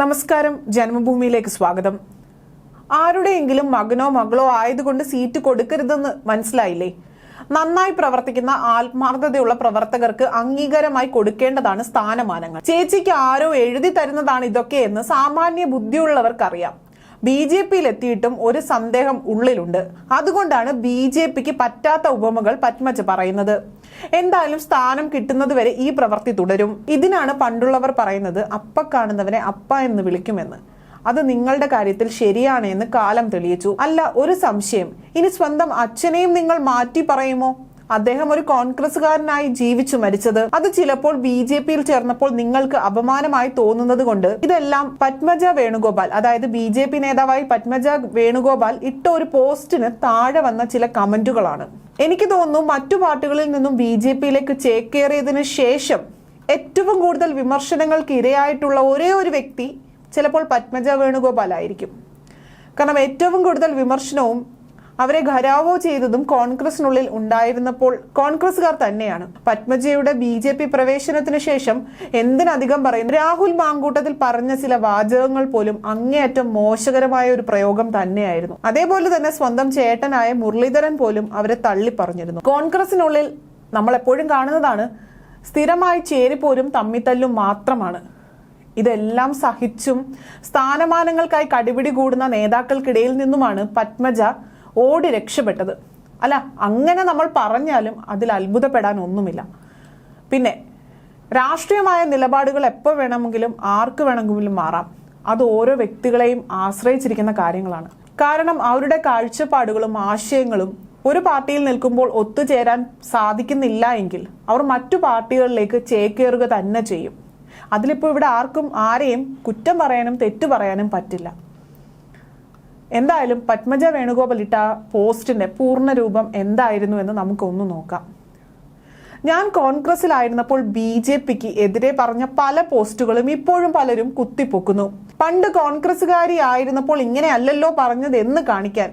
നമസ്കാരം. ജന്മഭൂമിയിലേക്ക് സ്വാഗതം. ആരുടെയെങ്കിലും മകനോ മകളോ ആയതുകൊണ്ട് സീറ്റ് കൊടുക്കരുതെന്ന് മനസ്സിലായില്ലേ? നന്നായി പ്രവർത്തിക്കുന്ന ആത്മാർത്ഥതയുള്ള പ്രവർത്തകർക്ക് അംഗീകാരമായി കൊടുക്കേണ്ടതാണ് സ്ഥാനമാനങ്ങൾ. ചേച്ചിക്ക് ആരോ എഴുതി തരുന്നതാണ് ഇതൊക്കെ എന്ന് സാമാന്യ ബുദ്ധിയുള്ളവർക്കറിയാം. ബി ജെ പിയിൽ എത്തിയിട്ടും ഒരു സന്ദേഹം ഉള്ളിലുണ്ട്. അതുകൊണ്ടാണ് ബി ജെ പിക്ക് പറ്റാത്ത ഉപമകൾ പത്മജ് പറയുന്നത്. എന്തായാലും സ്ഥാനം കിട്ടുന്നത് വരെ ഈ പ്രവൃത്തി തുടരും. ഇതിനാണ് പണ്ടുള്ളവർ പറയുന്നത് അപ്പ കാണുന്നവനെ അപ്പ എന്ന് വിളിക്കുമെന്ന്. അത് നിങ്ങളുടെ കാര്യത്തിൽ ശരിയാണ് എന്ന് കാലം തെളിയിച്ചു. അല്ല ഒരു സംശയം. ഇനി സ്വന്തം അച്ഛനെയും നിങ്ങൾ മാറ്റി പറയുമോ? അദ്ദേഹം ഒരു കോൺഗ്രസുകാരനായി ജീവിച്ചു മരിച്ചത്. അത് ചിലപ്പോൾ ബി ജെ പിയിൽ ചേർന്നപ്പോൾ നിങ്ങൾക്ക് അപമാനമായി തോന്നുന്നത് കൊണ്ട് ഇതെല്ലാം പത്മജ വേണുഗോപാൽ അതായത് ബി ജെ പി നേതാവായി പത്മജ വേണുഗോപാൽ ഇട്ട ഒരു പോസ്റ്റിന് താഴെ വന്ന ചില കമന്റുകളാണ്. എനിക്ക് തോന്നുന്നു മറ്റു പാർട്ടികളിൽ നിന്നും ബി ജെ പിയിലേക്ക് ചേക്കേറിയതിനു ശേഷം ഏറ്റവും കൂടുതൽ വിമർശനങ്ങൾക്ക് ഇരയായിട്ടുള്ള ഒരേ ഒരു വ്യക്തി ചിലപ്പോൾ പത്മജ വേണുഗോപാൽ ആയിരിക്കും കാരണം ഏറ്റവും കൂടുതൽ വിമർശനവും അവരെ ഘരാവോ ചെയ്തതും കോൺഗ്രസിനുള്ളിൽ ഉണ്ടായിരുന്നപ്പോൾ കോൺഗ്രസുകാർ തന്നെയാണ്. പത്മജയുടെ ബി ജെ പി പ്രവേശനത്തിന് ശേഷം എന്തിനധികം പറയുന്നു? രാഹുൽ മാങ്കൂട്ടത്തിൽ പറഞ്ഞ ചില വാചകങ്ങൾ പോലും അങ്ങേയറ്റം മോശകരമായ ഒരു പ്രയോഗം തന്നെയായിരുന്നു. അതേപോലെ തന്നെ സ്വന്തം ചേട്ടനായ മുരളീധരൻ പോലും അവരെ തള്ളി പറഞ്ഞിരുന്നു കോൺഗ്രസിനുള്ളിൽ നമ്മൾ എപ്പോഴും കാണുന്നതാണ് സ്ഥിരമായി ചേരിപ്പോരും തമ്മിത്തല്ലും മാത്രമാണ്. ഇതെല്ലാം സഹിച്ചും സ്ഥാനമാനങ്ങൾക്കായി കടിപിടി കൂടുന്ന നേതാക്കൾക്കിടയിൽ നിന്നുമാണ് പത്മജ ഓടി രക്ഷപ്പെട്ടത്. അല്ല അങ്ങനെ നമ്മൾ പറഞ്ഞാലും അതിൽ അത്ഭുതപ്പെടാൻ ഒന്നുമില്ല. പിന്നെ രാഷ്ട്രീയമായ നിലപാടുകൾ എപ്പോൾ വേണമെങ്കിലും ആർക്ക് വേണമെങ്കിലും മാറാം. അത് ഓരോ വ്യക്തികളെയും ആശ്രയിച്ചിരിക്കുന്ന കാര്യങ്ങളാണ്. കാരണം അവരുടെ കാഴ്ചപ്പാടുകളും ആശയങ്ങളും ഒരു പാർട്ടിയിൽ നിൽക്കുമ്പോൾ ഒത്തുചേരാൻ സാധിക്കുന്നില്ല എങ്കിൽ അവർ മറ്റു പാർട്ടികളിലേക്ക് ചേക്കേറുക തന്നെ ചെയ്യും. അതിലിപ്പോൾ ഇവിടെ ആർക്കും ആരെയും കുറ്റം പറയാനും തെറ്റു പറയാനും പറ്റില്ല. എന്തായാലും പത്മജ വേണുഗോപാൽ ഇട്ട പോസ്റ്റിന്റെ പൂർണ രൂപം എന്തായിരുന്നു എന്ന് നമുക്കൊന്ന് നോക്കാം. ഞാൻ കോൺഗ്രസിലായിരുന്നപ്പോൾ ബി ജെ പിക്ക് എതിരെ പറഞ്ഞ പല പോസ്റ്റുകളും ഇപ്പോഴും പലരും കുത്തിപ്പൊക്കുന്നു. പണ്ട് കോൺഗ്രസ്സുകാരി ആയിരുന്നപ്പോൾ ഇങ്ങനെ അല്ലല്ലോ പറഞ്ഞത് എന്ന് കാണിക്കാൻ.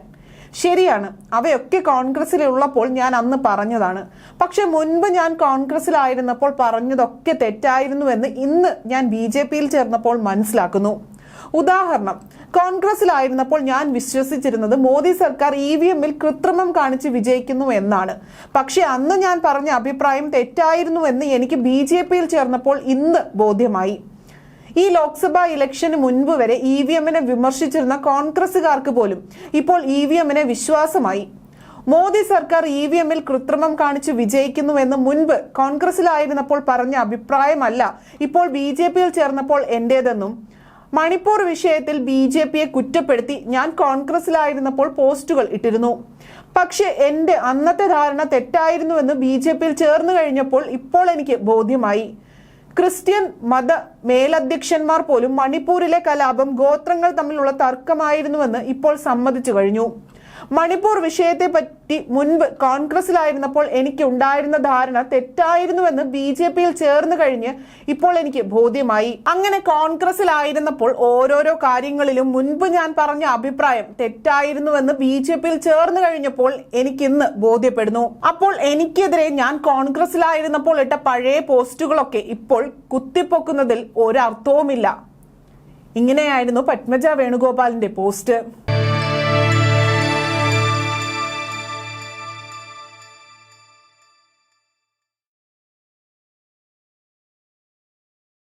ശരിയാണ് അവയൊക്കെ കോൺഗ്രസ്സിലുള്ളപ്പോൾ ഞാൻ അന്ന് പറഞ്ഞതാണ്. പക്ഷെ മുൻപ് ഞാൻ കോൺഗ്രസിലായിരുന്നപ്പോൾ പറഞ്ഞതൊക്കെ തെറ്റായിരുന്നുവെന്ന് ഇന്ന് ഞാൻ ബി ജെ പിയിൽ ചേർന്നപ്പോൾ മനസ്സിലാക്കുന്നു. ഉദാഹരണം കോൺഗ്രസിലായിരുന്നപ്പോൾ ഞാൻ വിശ്വസിച്ചിരുന്നത് മോദി സർക്കാർ ഇ വി എമ്മിൽ കൃത്രിമം കാണിച്ച് വിജയിക്കുന്നു എന്നാണ്. പക്ഷെ അന്ന് ഞാൻ പറഞ്ഞ അഭിപ്രായം തെറ്റായിരുന്നു എന്ന് എനിക്ക് ബി ജെ പിയിൽ ചേർന്നപ്പോൾ ഇന്ന് ബോധ്യമായി. ഈ ലോക്സഭാ ഇലക്ഷന് മുൻപ് വരെ ഇ വി എമ്മിനെ വിമർശിച്ചിരുന്ന കോൺഗ്രസുകാർക്ക് പോലും ഇപ്പോൾ ഇ വി എമ്മിനെ വിശ്വാസമായി. മോദി സർക്കാർ ഇ വി എമ്മിൽ കൃത്രിമം കാണിച്ച് വിജയിക്കുന്നുവെന്ന് മുൻപ് കോൺഗ്രസിലായിരുന്നപ്പോൾ പറഞ്ഞ അഭിപ്രായമല്ല ഇപ്പോൾ ബി ജെ പിയിൽ ചേർന്നപ്പോൾ എന്റേതെന്നും മണിപ്പൂർ വിഷയത്തിൽ ബി ജെ പിയെ കുറ്റപ്പെടുത്തി ഞാൻ കോൺഗ്രസിലായിരുന്നപ്പോൾ പോസ്റ്റുകൾ ഇട്ടിരുന്നു. പക്ഷെ എന്റെ അന്നത്തെ ധാരണ തെറ്റായിരുന്നുവെന്ന് ബി ജെ പിയിൽ ചേർന്നു കഴിഞ്ഞപ്പോൾ ഇപ്പോൾ എനിക്ക് ബോധ്യമായി. ക്രിസ്ത്യൻ മത മേലധ്യക്ഷന്മാർ പോലും മണിപ്പൂരിലെ കലാപം ഗോത്രങ്ങൾ തമ്മിലുള്ള തർക്കമായിരുന്നുവെന്ന് ഇപ്പോൾ സമ്മതിച്ചു കഴിഞ്ഞു. മണിപ്പൂർ വിഷയത്തെ പറ്റി മുൻപ് കോൺഗ്രസിലായിരുന്നപ്പോൾ എനിക്ക് ഉണ്ടായിരുന്ന ധാരണ തെറ്റായിരുന്നുവെന്ന് ബി ജെ പിയിൽ ചേർന്ന് കഴിഞ്ഞ് ഇപ്പോൾ എനിക്ക് ബോധ്യമായി. അങ്ങനെ കോൺഗ്രസിലായിരുന്നപ്പോൾ ഓരോരോ കാര്യങ്ങളിലും മുൻപ് ഞാൻ പറഞ്ഞ അഭിപ്രായം തെറ്റായിരുന്നുവെന്ന് ബി ജെ പിയിൽ ചേർന്ന് കഴിഞ്ഞപ്പോൾ എനിക്ക് ഇന്ന് ബോധ്യപ്പെടുന്നു. അപ്പോൾ എനിക്കെതിരെ ഞാൻ കോൺഗ്രസിലായിരുന്നപ്പോൾ ഇട്ട പഴയ പോസ്റ്റുകളൊക്കെ ഇപ്പോൾ കുത്തിപ്പൊക്കുന്നതിൽ ഒരർത്ഥവുമില്ല. ഇങ്ങനെയായിരുന്നു പത്മജ വേണുഗോപാലിന്റെ പോസ്റ്റ്.